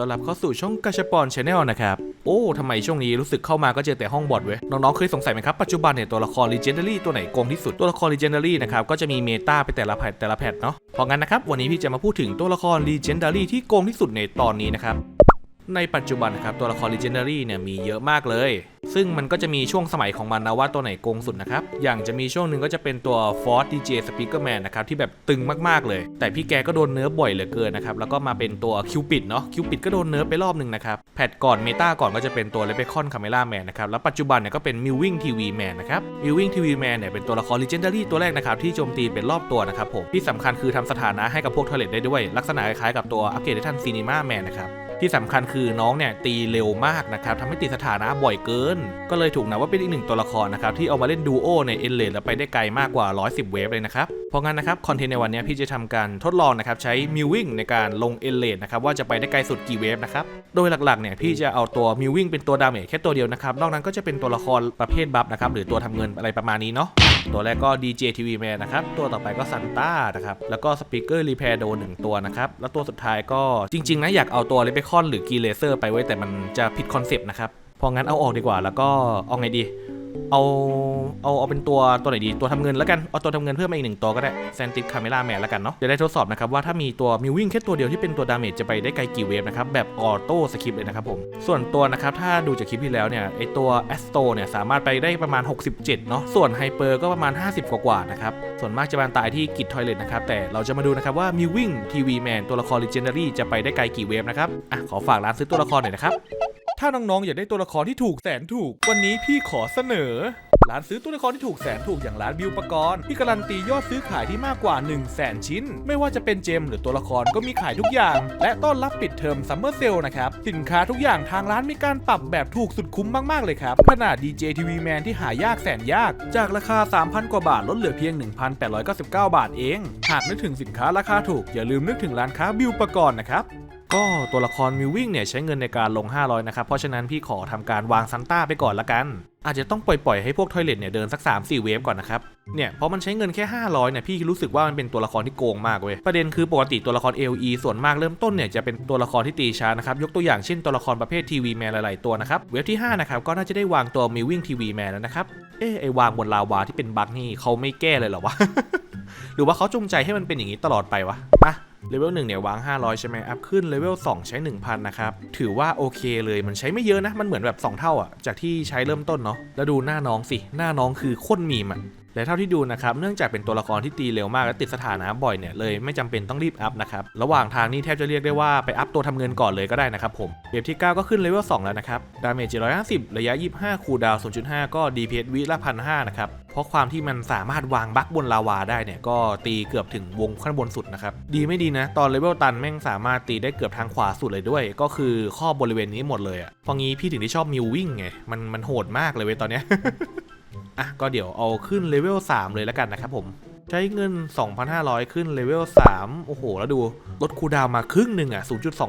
ต้อนรับเข้าสู่ช่องกาชปอนชาแนลนะครับ โอ้ทำไมช่วงนี้รู้สึกเข้ามาก็เจอแต่ห้องบอดเว้ย น้องๆ เคยสงสัยไหมครับ ปัจจุบันเนี่ยตัวละคร Legendary ตัวไหนโกงที่สุด ตัวละคร Legendary นะครับ ก็จะมีเมตาไปแต่ละแพทแต่ละแพทเนาะ เพราะงั้นนะครับ วันนี้พี่จะมาพูดถึงตัวละคร Legendary ที่โกงที่สุดในตอนนี้นะครับ ในปัจจุบันนะครับตัวละคร Legendary เนี่ยมีเยอะมากเลย ซึ่งมันก็จะมีช่วงสมัยของมันนะว่าตัวไหนโกงสุดนะครับ อย่างจะมีช่วงหนึ่งก็จะเป็นตัว Force DJ Speakerman นะครับที่แบบตึงมากๆเลย แต่พี่แกก็โดนเนิร์ฟบ่อยเหลือเกินนะครับ แล้วก็มาเป็นตัว Cupid เนาะ Cupid ก็โดนเนิร์ฟไปรอบหนึ่งนะครับ แพทก่อนเมตาก่อนก็จะเป็นตัว l e p r e c o n Camera Man นะครับ แล้วปัจจุบันเนี่ยก็เป็น Mewing TV Man นะครับ Mewing TV Man เนี่ยเป็นตัวละคร Legendary ตัวแรกนะครับที่โจมตีเป็นรอบตัวนะครับผมที่สำคัญคือทำสถานะให้กับพวกทอร์เรได้ด้วย ลักษณะคล้ายๆกับตัวอัปเกรดทันซีนีมาแมนนะครับ ที่สำคัญคือน้องเนี่ยตีเร็วมากนะครับทำให้ติดสถานะบ่อยเกิน ก็เลยถูกนับว่าเป็นอีกหนึ่งตัวละครนะครับที่เอามาเล่นดูโอในเอ็นเลดแล้วไปได้ไกลมากกว่า 110 เวฟเลยนะครับเพราะงั้นนะครับคอนเทนต์ในวันนี้พี่จะทำการทดลองนะครับใช้มิววิ่งในการลงเอ็นเลดนะครับว่าจะไปได้ไกลสุดกี่เวฟนะครับโดยหลักๆเนี่ยพี่จะเอาตัวมิววิ่งเป็นตัวดาเมจแค่ตัวเดียวนะครับนอกนั้นก็จะเป็นตัวละครประเภทบัฟนะครับหรือตัวทำเงินอะไรประมาณนี้เนาะ ตัวแรกก็ DJ TV Man นะครับ ตัวต่อไปก็ซันต้านะครับ แล้วก็สปีกเกอร์รีเพร์โดหนึ่งตัวนะครับ แล้วตัวสุดท้ายก็จริง ๆ นะ อยากเอาตัวเลเบคอนหรือกีเลเซอร์ไปไว้แต่มันจะผิดคอนเซปต์นะครับ พองั้นเอาออกดีกว่าแล้วก็เอาไงดี เอาเอาเอาเป็นตัวตัวไหนดีตัวทำเงินแล้วกัน เอาตัวทำเงินเพิ่มมาอีกหนึ่งตัวก็ได้แซนติ c คาเมล่าแมนแล้วกันเนาะจะได้ทดสอบนะครับว่าถ้ามีตัวมิววิ่งแค่ตัวเดียวที่เป็นตัวดาเมจจะไปได้ไกลกี่เวฟนะครับแบบออโต้สคริปเลยนะครับผมส่วนตัวนะครับถ้าดูจากคลิปที่แล้วเนี่ยไอตัวแอสโตเนี่ยสามารถไปได้ประมาณ 67เนาะส่วนไฮเปอร์ก็ประมาณ 50 กว่าๆนะครับส่วนมากจะบานตายที่กิดทอยเลตนะครับแต่เราจะมาดูนะครับว่ามิววิ่งทีวีแมนตัวละคร Legendary จะไปได้ไกลกี่เวฟนะครับอะขอฝากร้านซื้อตัวละครหน่อยนะครับ ถ้าน้องๆอยากได้ตัวละครที่ถูกแสนถูก วันนี้พี่ขอเสนอร้านซื้อตัวละครที่ถูกแสนถูกอย่างร้านบิวปกรณ์ที่การันตียอดซื้อขายที่มากกว่า 1 0 0 0 0แสนชิ้น ไม่ว่าจะเป็นเจมหรือตัวละครก็มีขายทุกอย่าง และต้อนรับปิดเทอมซัมเมอร์เซลนะครับ สินค้าทุกอย่างทางร้านมีการปรับแบบถูกสุดคุ้มมากๆเลยครับ ขนาด DJ TV Man ที่หายากแสนยาก จากราคา 3,000 กว่าบาทลดเหลือเพียง 1,899 บาทเอง หากนึกถึงสินค้าราคาถูกอย่าลืมนึกถึงร้านค้าบิวปกรณ์นะครับ ก็ตัวละครมิววิ่งเนี่ยใช้เงินในการลง 500 นะครับ เพราะฉะนั้นพี่ขอทำการวางซันต้าไปก่อนละกัน อาจจะต้องปล่อยๆให้พวกทอยเลทเนี่ยเดินสัก 3-4 เวฟก่อนนะครับเนี่ยเพราะมันใช้เงินแค่ 500เนี่ยพี่รู้สึกว่ามันเป็นตัวละครที่โกงมากเว้ยประเด็นคือปกติตัวละคร LE ส่วนมากเริ่มต้นเนี่ยจะเป็นตัวละครที่ตีช้านะครับยกตัวอย่างเช่นตัวละครประเภททีวีแมนหลายๆตัวนะครับเวฟที่5นะครับก็น่าจะได้วางตัวมิววิ่งทีวีแมนแล้วนะครับเอ๊ไอวางบนลาวาที่เป็นบั๊กนี่เขาไม่แก้เลยเหรอวะหรือว่าเขาจงใจให้มันเป็นอย่างนี้ตลอดไปวะอะ เลเวล1เนี่ยวาง 500 ใช่ไหมอัพขึ้นเลเวล2ใช้ 1,000 นะครับ ถือว่าโอเคเลยมันใช้ไม่เยอะนะ มันเหมือนแบบ 2 เท่าอะ จากที่ใช้เริ่มต้นเนาะแล้วดูหน้าน้องสิ หน้าน้องคือโค้นมีมอะและเท่าที่ดูนะครับเนื่องจากเป็นตัวละครที่ตีเร็วมากและติดสถานะบ่อยเนี่ยเลยไม่จำเป็นต้องรีบอัพนะครับระหว่างทางนี่แทบจะเรียกได้ว่าไปอัพตัวทำเงินก่อนเลยก็ได้นะครับผมเวฟที่ 9 ก็ขึ้นเลเวล2แล้วนะครับดาเมจ750 ระยะ 25 คูลดาวน์0.5 ก็ DPS วิละ1,500นะครับเพราะความที่มันสามารถวางบั๊กบนลาวาได้เนี่ยก็ตีเกือบถึงวงข้างบนสุดนะครับดีไม่ดีนะ ตอนเลเวลตันแม่งสามารถตีได้เกือบทางขวาสุดเลยด้วย ก็คือข้อบริเวณนี้หมดเลยอะ่ะเพราะงี้พี่ถึงได้ชอบมิววิ่งไงมันมันโหดมากเลยเว้ยตอนเนี้ย อะก็เดี๋ยวเอาขึ้นเลเวล3เลยแล้วกันนะครับผมใช้เงิน 2,500 ขึ้นเลเวล3โอ้โห แล้วดูลดคูดาวมาครึ่งหนึ่งอะ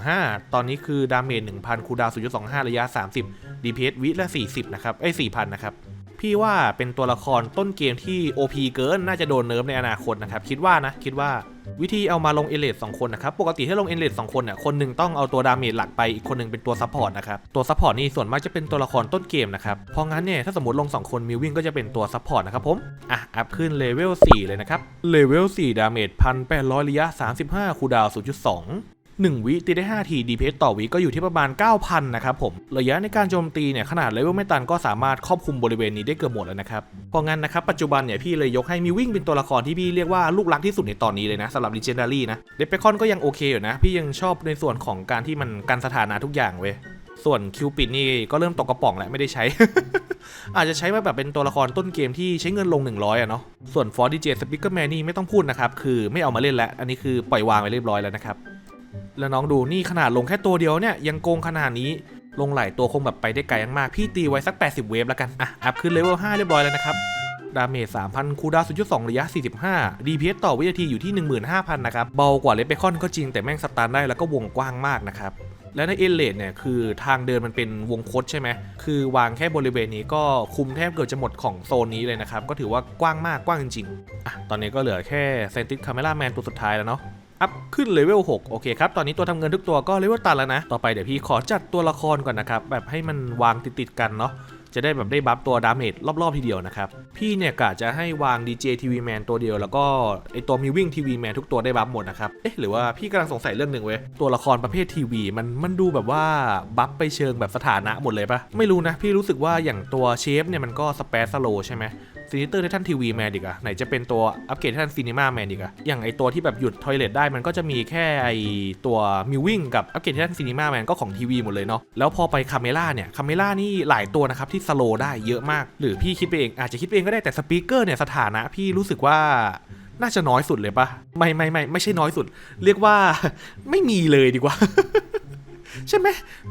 0.25 ตอนนี้คือดาเมจ1,000คูดาวน์0.25 ระยะ 30 DPS วิละ 40 นะครับไอ้4,000 นะครับ พี่ว่าเป็นตัวละครต้นเกมที่ OP เกินน่าจะโดนเนิร์ฟในอนาคตนะครับ คิดว่านะ คิดว่าวิธีเอามาลงเอเลดสองคนนะครับ ปกติถ้าลงเอเลดสองคนเนี่ยคนหนึ่งต้องเอาตัวดาเมจหลักไปอีกคนหนึ่งเป็นตัวซัพพอร์ตนะครับ ตัวซัพพอร์ตนี่ส่วนมากจะเป็นตัวละครต้นเกมนะครับ เพราะงั้นเนี่ยถ้าสมมติลง 2 คนมิววิ่งก็จะเป็นตัวซัพพอร์ตนะครับผม อะ อัพขึ้นเลเวล4เลยนะครับเลเวล4ดาเมจ1,800ระยะ 35คูดาวน์0.2 1 วิตีได้ 5 ที DPS ต่อวิก็อยู่ที่ประมาณ 9,000 นะครับผม ระยะในการโจมตีเนี่ยขนาดเลเวลไม่ตันก็สามารถครอบคลุมบริเวณนี้ได้เกือบหมดแล้วนะครับ เพราะงั้นนะครับปัจจุบันเนี่ยพี่เลยยกให้มีวิ่งเป็นตัวละครที่พี่เรียกว่าลูกรักที่สุดในตอนนี้เลยนะสำหรับ Legendary นะเดปเปคอนก็ยังโอเคอยู่นะ พี่ยังชอบในส่วนของการที่มันกันสถานะทุกอย่างเว้ยส่วนคิวปิดนี่ก็เริ่มตกกระป๋องแล้วไม่ได้ใช้ อาจจะใช้มาแบบเป็นตัวละครต้นเกมที่ใช้เงินลง 100อะเนาะ ส่วน For DJ Speaker Man นี่ไม่ต้องพูดนะครับ คือไม่เอามาเล่นแล้ว อันนี้คือปล่อยวางไว้เรียบร้อยแล้วนะครับ แล้วน้องดูนี่ขนาดลงแค่ตัวเดียวเนี่ยยังโกงขนาดนี้ลงหลายตัวคงแบบไปได้ไกลมากพี่ตีไว้สัก 80 เวฟแล้วกัน อะ อัพขึ้นเลเวล 5 เรียบร้อยแล้วนะครับ ดาเมจ 3,000 คูดาว0.2 ระยะ 45 DPS ต่อวินาทีอยู่ที่ 15,000 นะครับ เบากว่าเลเบคอนก็จริงแต่แม่งสตาร์ได้แล้วก็วงกว้างมากนะครับ และในเอเลดเนี่ยคือทางเดินมันเป็นวงคดใช่ไหม คือวางแค่บริเวณนี้ก็คุมแทบเกือบจะหมดของโซนนี้เลยนะครับ ก็ถือว่ากว้างมากกว้างจริงๆอะตอนนี้ก็เหลือแค่เซนติ c คาเมล่าแมนตัวสุดท้ายแล้วเนาะ อัพขึ้นเลเวล6โอเคครับ ตอนนี้ตัวทำเงินทุกตัวก็เลเวลตันแล้วนะ ต่อไปเดี๋ยวพี่ขอจัดตัวละครก่อนนะครับ แบบให้มันวางติดๆกันเนาะจะได้แบบได้บัฟตัวดาเมจรอบๆทีเดียวนะครับ พี่เนี่ยกะจะให้วาง DJ TV Man ตัวเดียว แล้วก็ไอตัวมีวิ่ง TV Man ทุกตัวได้บัฟหมดนะครับ เอ๊ะหรือว่าพี่กำลังสงสัยเรื่องหนึ่งเว้ย ตัวละครประเภททีวีมันมันดูแบบว่าบัฟไปเชิงแบบสถานะหมดเลยปะไม่รู้นะ พี่รู้สึกว่าอย่างตัวเชฟเนี่ยมันก็สเปซสโลใช่ไหม ซีนิเตอร์ไททันทีวีแมนดีกอะไหนจะเป็นตัวอัปเกรดไททันซีนิมาแมนดีกอะอย่างไอตัวที่แบบหยุดทอยเลทได้มันก็จะมีแค่ไอตัวมิววิ่งกับอัปเกรดไททันซีนิมาแมนก็ของทีวีหมดเลยเนาะแล้วพอไปคาเมล่าเนี่ยคาเมล่านี่หลายตัวนะครับที่สโลได้เยอะมาก หรือพี่คิดไปเองอาจจะคิดเองก็ได้แต่สปีกเกอร์เนี่ยสถานะพี่รู้สึกว่าน่าจะน้อยสุดเลยปะไม่ไม่ไม่ไม่ใช่น้อยสุด เรียกว่าไม่มีเลยดีกว่า ใช่ไหม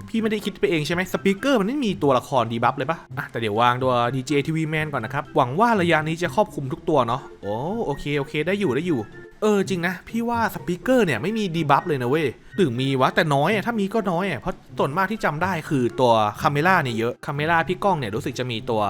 พี่ไม่ได้คิดไปเองใช่ไหมสปีกเกอร์มันไม่มีตัวละครดีบัฟเลยปะอะแต่เดี๋ยววางตัว DJ TV Man ก่อนนะครับ หวังว่าระยะนี้จะครอบคลุมทุกตัวเนาะโอ้โอเคโอเคได้อยู่ได้อยู่เออจริงนะพี่ว่าสปีกเกอร์เนี่ยไม่มีดีบัฟเลยนะเว้ยถึงมีวะแต่น้อยอะถ้ามีก็น้อยอะเพราะส่วนมากที่จำได้คือตัวคาเมล่าเนี่ยเยอะคาเมล่าพี่ก้องเนี่ยรู้สึกจะมีตัว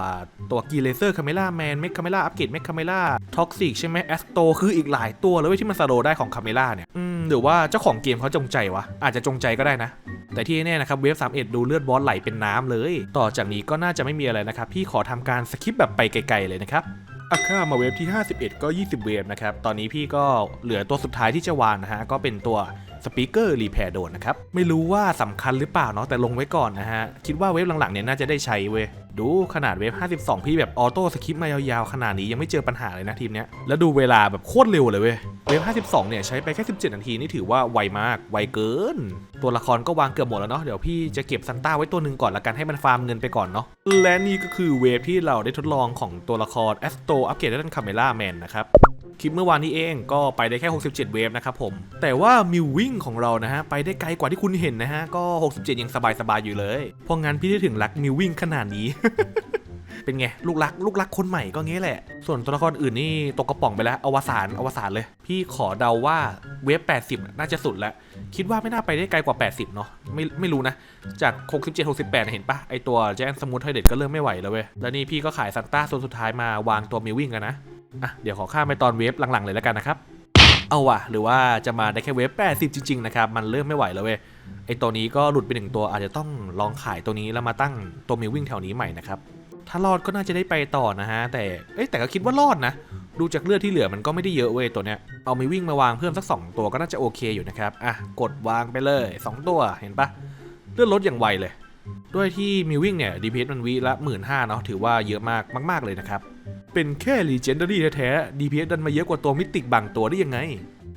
ตัวกีเลเซอร์คาเมล่าแมนเมคคาเมล่าอัปเกรดเมคคาเมล่าท็อกซิกใช่ไหมแอสโตคืออีกหลายตัวเลยเว้ยที่มันสโลได้ของคาเมล่าเนี่ยอืมหรือว่าเจ้าของเกมเขาจงใจวะอาจจะจงใจก็ได้นะ แต่ที่แน่ๆนะครับเวฟ31 ดูเลือดบอสไหลเป็นน้ำเลย ต่อจากนี้ก็น่าจะไม่มีอะไรนะครับ พี่ขอทำการสคิปแบบไปไกลๆเลยนะครับอาค่ามาเวฟที่ 51 ก็ 20 เวฟนะครับ ตอนนี้พี่ก็เหลือตัวสุดท้ายที่จะวางนะฮะ ก็เป็นตัว สปีกเกอร์รีแพร์โดนนะครับ ไม่รู้ว่าสำคัญหรือเปล่าเนาะแต่ลงไว้ก่อนนะฮะ คิดว่าเวฟหลังๆเนี่ยน่าจะได้ใช้เว้ยดูขนาดเวฟ52 พี่แบบออโต้สคิปมายาวๆ ขนาดนี้ยังไม่เจอปัญหาเลยนะทีมเนี้ย แล้วดูเวลาแบบโคตรเร็วเลยเว้ย เวฟ52 เนี่ยใช้ไปแค่ 17 นาทีนี่ถือว่าไวมาก ไวเกิน ตัวละครก็วางเกือบหมดแล้วเนาะ เดี๋ยวพี่จะเก็บซันต้าไว้ตัวหนึ่งก่อนละกันให้มันฟาร์มเงินไปก่อนเนาะ และนี่ก็คือเวฟที่เราได้ทดลองของตัวละครแอสโตอัปเกรดด้านคาเมล่าแมนนะครับ คลิปเมื่อวานนี้เองก็ไปได้แค่ 67 เวฟนะครับผม แต่ว่ามิววิ่งของเรานะฮะ ไปได้ไกลกว่าที่คุณเห็นนะฮะ ก็ 67 ยังสบายๆอยู่เลย เพราะงั้นพี่ได้ถึงรักมิววิ่งขนาดนี้ เป็นไง ลูกรัก ลูกรักคนใหม่ก็งี้แหละ ส่วนตัวละครอื่นนี่ตกกระป๋องไปแล้ว อวสานอวสานเลย พี่ขอเดาว่าเวฟ80 น่าจะสุดแล้ว คิดว่าไม่น่าไปได้ไกลกว่า 80 เนาะไม่ไม่รู้นะ จาก67 68 เห็นปะไอตัวแจนสมูทไทเด็ดก็เริ่มไม่ไหวแล้วเว้ยแล้วนี่พี่ก็ขายซันต้าโซนสุดท้ายมาวางตัวมิววิ่งกันนะ อะเดี๋ยวขอข้ามไปตอนเวฟหลังๆเลยแล้วกันนะครับ เอาว่ะ หรือว่าจะมาได้แค่เวฟ80 จริงๆนะครับ มันเริ่มไม่ไหวแล้วเว้ย ไอตัวนี้ก็หลุดไปหนึ่งตัวอาจจะต้องลองขายตัวนี้แล้วมาตั้งตัวมิววิ่งแถวนี้ใหม่นะครับ ถ้ารอดก็น่าจะได้ไปต่อนะฮะ แต่ เอ้แต่ก็คิดว่ารอดนะ ดูจากเลือดที่เหลือมันก็ไม่ได้เยอะเว้ยตัวเนี้ย เอามิววิ่งมาวางเพิ่มสัก 2 ตัวก็น่าจะโอเคอยู่นะครับ อะกดวางไปเลย 2 ตัวเห็นปะเลือดลดอย่างไวเลย ด้วยที่มิววิ่งเนี่ย DPS มันวิละหมื่นห้าเนาะถือว่าเยอะมากมาก ๆเลยนะครับ เป็นแค่ Legendary แท้ๆ DPS ดันมาเยอะกว่าตัวมิติกบางตัวได้ยังไง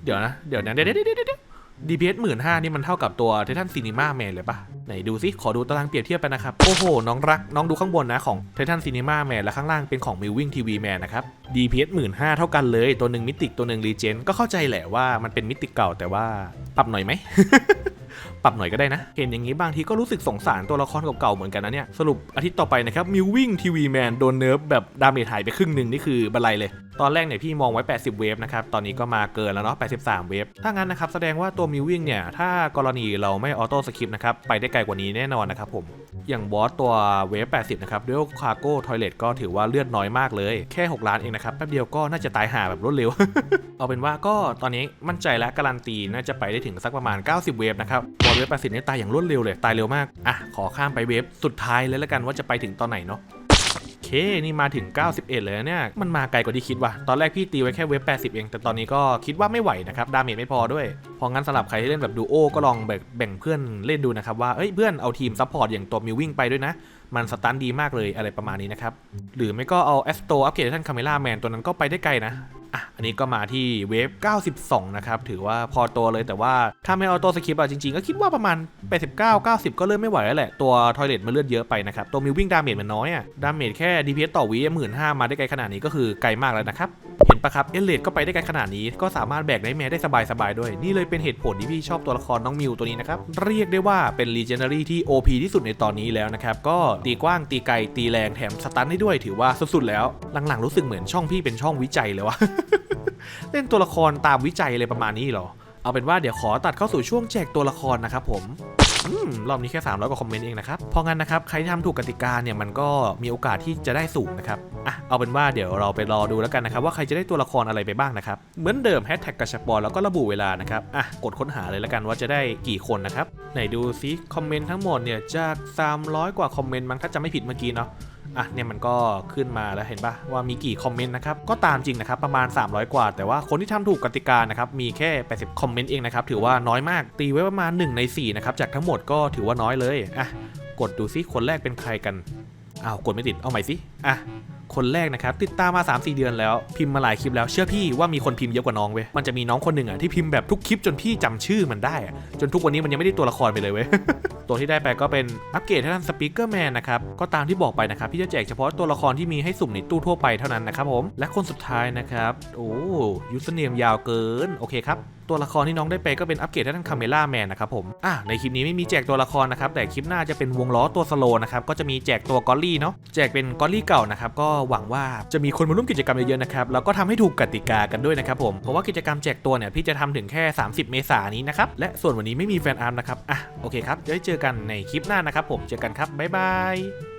เดี๋ยวนะ เดี๋ยวนะเดี๋ยวเดี๋ยวเดี๋ยวเดี๋ยว DPS หมื่นห้านี่มันเท่ากับตัวไททันซีนีมาแมนเลยปะไหนดูซิ ขอดูตารางเปรียบเทียบไปนะครับ โอ้โห น้องรัก น้องดูข้างบนนะของไททันซีนีมาแมนและข้างล่างเป็นของ m ิ l วิ่งทีวีแมนนะครับ DPS หมื่นห้าเท่ากันเลย ตัวหนึ่งมิติกตัวหนึ่งรีเจนก็เข้าใจแหละว่ามันเป็นมิติกเก่าแต่ว่าปรับหน่อยไหม ปรับหน่อยก็ได้นะ เห็นอย่างนี้บางทีก็รู้สึกสงสารตัวละครเก่าๆเหมือนกันนะเนี่ย สรุปอาทิตย์ต่อไปนะครับมิววิ่งทีวีแมนโดนเนิร์ฟแบบดาเมจหายไปครึ่งหนึ่งนี่คือบันไลเลย ตอนแรกเนี่ยพี่มองไว้ 80 เวฟนะครับ ตอนนี้ก็มาเกินแล้วเนาะ 83 เวฟ ถ้างั้นนะครับแสดงว่าตัวมิววิ่งเนี่ย ถ้ากรณีเราไม่ออโต้สคริปนะครับ ไปได้ไกลกว่านี้แน่นอนนะครับผม อย่างบอสตัวเวฟ 80 นะครับด้วยคาร์โก้ทอยเลตก็ถือว่าเลือดน้อยมากเลย แค่ 6 ล้านเองนะครับ แป๊บเดียวก็น่าจะตายหาแบบรวดเร็ว เอาเป็นว่าก็ตอนนี้มั่นใจและการันตีน่าจะไปได้ถึงสักประมาณ 90 เวฟนะครับบอสเวฟ80นี่ตายอย่างรวดเร็วเลย ตายเร็วมาก อะ ขอข้ามไปเวฟสุดท้ายเลยแล้วกันว่าจะไปถึงตอนไหนเนาะเค นี่มาถึง 91 เลยเนี่ย มันมาไกลกว่าที่คิดว่ะ ตอนแรกพี่ตีไว้แค่เว็บ80 เอง แต่ตอนนี้ก็คิดว่าไม่ไหวนะครับ ดาเมจไม่พอด้วย พองั้นสำหรับใครที่เล่นแบบดูโอก็ลองแบ่งแบ่งเพื่อนเล่นดูนะครับว่า เอ้ย เพื่อนเอาทีมซัพพอร์ตอย่างตัวมิววิ่งไปด้วยนะ มันสตันดีมากเลยอะไรประมาณนี้นะครับ หรือไม่ก็เอาแอสโตอัปเกรดท่านคาเมล่าแมนตัวนั้นก็ไปได้ไกลนะ อะอันนี้ก็มาที่เวฟ 92 นะครับ ถือว่าพอตัวเลยแต่ว่าถ้าไม่เอาตัวสคริปต์อะจริงๆ ก็คิดว่าประมาณ 89 90 ก็เริ่มไม่ไหวแล้วแหละ ตัวทอยเลตมันเลือดเยอะไปนะครับ ตัวมิววิ่งดาเมจมันน้อยอะดาเมจแค่ DPS ต่อวิหมื่นห้ามาได้ไกลขนาดนี้ก็คือไกลมากแล้วนะครับ เห็นปะครับเอเลดก็ไปได้ไกลขนาดนี้ ก็สามารถแบกได้แม้ได้สบายๆด้วย นี่เลยเป็นเหตุผลที่พี่ชอบตัวละครน้องมิวตัวนี้นะครับ เรียกได้ว่าเป็น Legendary ที่ OP ที่สุดในตอนนี้แล้วนะครับ ก็ตีกว้างตีไกลตีแรงแถมสตันได้ด้วยถือว่าสุดๆแล้ว หลังๆรู้สึกเหมือนช่องพี่เป็นช่องวิจัยเลยวะเล่นตัวละครตามวิจัยอะไรประมาณนี้หรอ เอาเป็นว่าเดี๋ยวขอตัดเข้าสู่ช่วงแจกตัวละครนะครับผม รอบนี้แค่ 300 กว่าคอมเมนต์เองนะครับ เพราะงั้นนะครับ ใครที่ทำถูกกติกาเนี่ยมันก็มีโอกาสที่จะได้สูงนะครับ อะ เอาเป็นว่าเดี๋ยวเราไปรอดูแล้วกันนะครับ ว่าใครจะได้ตัวละครอะไรไปบ้างนะครับ เหมือนเดิมแฮชแท็กกระชับปอลแล้วก็ระบุเวลานะครับ อะ กดค้นหาเลยแล้วกันว่าจะได้กี่คนนะครับ ไหนดูซิคอมเมนต์ทั้งหมดเนี่ยจาก 300 กว่าคอมเมนต์มั้งถ้าจะไม่ผิดเมื่อกี้เนาะ อะเนี่ยมันก็ขึ้นมาแล้วเห็นปะว่ามีกี่คอมเมนต์นะครับก็ตามจริงนะครับประมาณ 300 กว่า แต่ว่าคนที่ทำถูกกติกานะครับมีแค่ 80 คอมเมนต์เองนะครับถือว่าน้อยมากตีไว้ประมาณ 1 ใน4นะครับจากทั้งหมดก็ถือว่าน้อยเลยอะกดดูซิคนแรกเป็นใครกันอ้าวกดไม่ติดเอาใหม่สิอะคนแรกนะครับติดตามมา 3-4 เดือนแล้วพิมพ์มาหลายคลิปแล้วเชื่อพี่ว่ามีคนพิมพ์เยอะกว่าน้องเว้ยมันจะมีน้องคนหนึ่งอะที่พิมพ์แบบทุกคลิปจนพี่จำชื่อมันได้อะจนทุกวันนี้มันยังไม่ได้ตัวละครไปเลยเว้ย ตัวที่ได้ไปก็เป็นอัปเกรดให้ท่านสปีกเกอร์แมนนะครับ ก็ตามที่บอกไปนะครับพี่จะแจกเฉพาะตัวละครที่มีให้สุ่มในตู้ทั่วไปเท่านั้นนะครับผม และคนสุดท้ายนะครับ โอ้ยูสเนียมยาวเกิน โอเคครับ ตัวละครที่น้องได้ไปก็เป็นอัปเกรดให้ท่านคาเมล่าแมนนะครับผมอะในคลิปนี้ไม่มีแจกตัวละครนะครับแต่คลิปหน้าจะเป็นวงล้อตัวสโลนะครับก็จะมีแจกตัวกอลลี่เนาะแจกเป็นกอลลี่เก่านะครับก็หวังว่าจะมีคนมาร่วมกิจกรรมเยอะๆนะครับแล้วก็ทำให้ถูกกติกากันด้วยนะครับผมเพราะว่ากิจกรรมแจกตัวเนี่ยพี่จะทำถึงแค่ 30 เมษายนนี้นะครับและส่วนวันนี้ไม่มีแฟนอาร์มนะครับอะโอเคครับเดี๋ยวไว้เจอกันในคลิปหน้านะครับผมเจอกันครับบ๊ายบาย